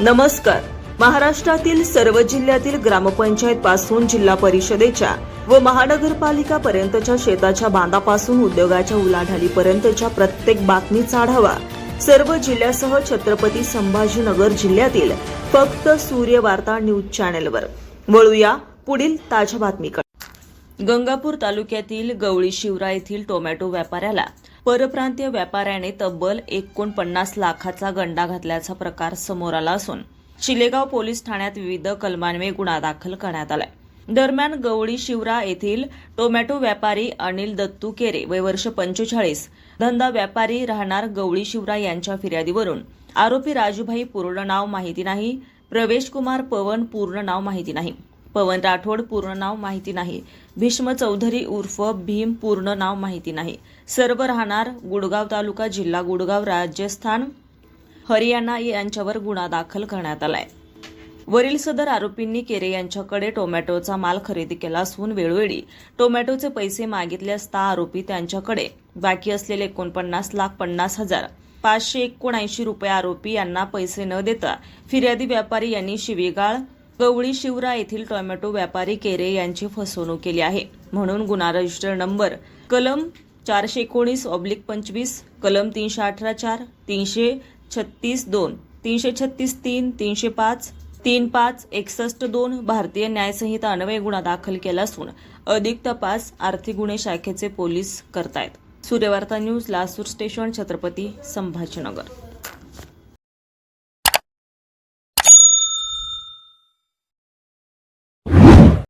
नमस्कार. महाराष्ट्रातील सर्व जिल्ह्यातील ग्रामपंचायत पासून जिल्हा परिषदेच्या व महानगरपालिका पर्यंतच्या शेताच्या बांधापासून उद्योगाच्या उलाढालीपर्यंतच्या प्रत्येक बातमीचा आढावा सर्व जिल्ह्यासह छत्रपती संभाजीनगर जिल्ह्यातील फक्त सूर्य वार्ता न्यूज चॅनेलवर. वळूया पुढील ताज्या बातमीकडे. गंगापूर तालुक्यातील गवळी शिवरा येथील टोमॅटो व्यापाऱ्याला परप्रांतीय व्यापाऱ्याने तब्बल एकोणपन्नास लाखाचा गंडा घातल्याचा प्रकार समोर आला असून शिलेगाव पोलीस ठाण्यात विविध कलमांवे गुन्हा दाखल करण्यात आलाय. दरम्यान गवळी शिवरा येथील टोमॅटो व्यापारी अनिल दत्तू केरे वय वर्ष पंचेचाळीस धंदा व्यापारी राहणार गवळी शिवरा यांच्या फिर्यादीवरून आरोपी राजूभाई पूर्ण नाव माहिती नाही प्रवेश कुमार पवन पूर्ण नाव माहिती नाही. पवन राठोड पूर्ण नाव माहिती नाही. भीष्म चौधरी उर्फ भीम पूर्ण नाव माहिती नाही. सर्व राहणार गुडगाव तालुका जिल्हा गुडगाव राजस्थान. हरियाणा यांच्यावर गुन्हा दाखल करण्यात आलाय. वरील सदर आरोपींनी केरे यांच्याकडे टोमॅटोचा माल खरेदी केला असून वेळोवेळी टोमॅटोचे पैसे मागितले असता आरोपी त्यांच्याकडे बाकी असलेले एकोणपन्नास लाख पन्नास हजार पाचशे एकोणऐंशी रुपये आरोपी यांना पैसे न देता फिर्यादी व्यापारी यांनी शिवीगाळ गवळी शिवरा येथील टोमॅटो व्यापारी केरे यांची फसवणूक केली आहे. म्हणून गुन्हा रजिस्टर नंबर कलम चारशे एकोणीस ऑब्लिक पंचवीस कलम तीनशे अठरा चार तीनशे छत्तीस दोन तीनशे छत्तीस तीन तीनशे पाच तीन पाच एकसष्ट दोन भारतीय न्यायसंहिता अन्वये गुन्हा दाखल केला असून अधिक तपास आर्थिक गुन्हे शाखेचे पोलीस करतायत. Suryavarta news Lasur station Chhatrapati Sambhajinagar.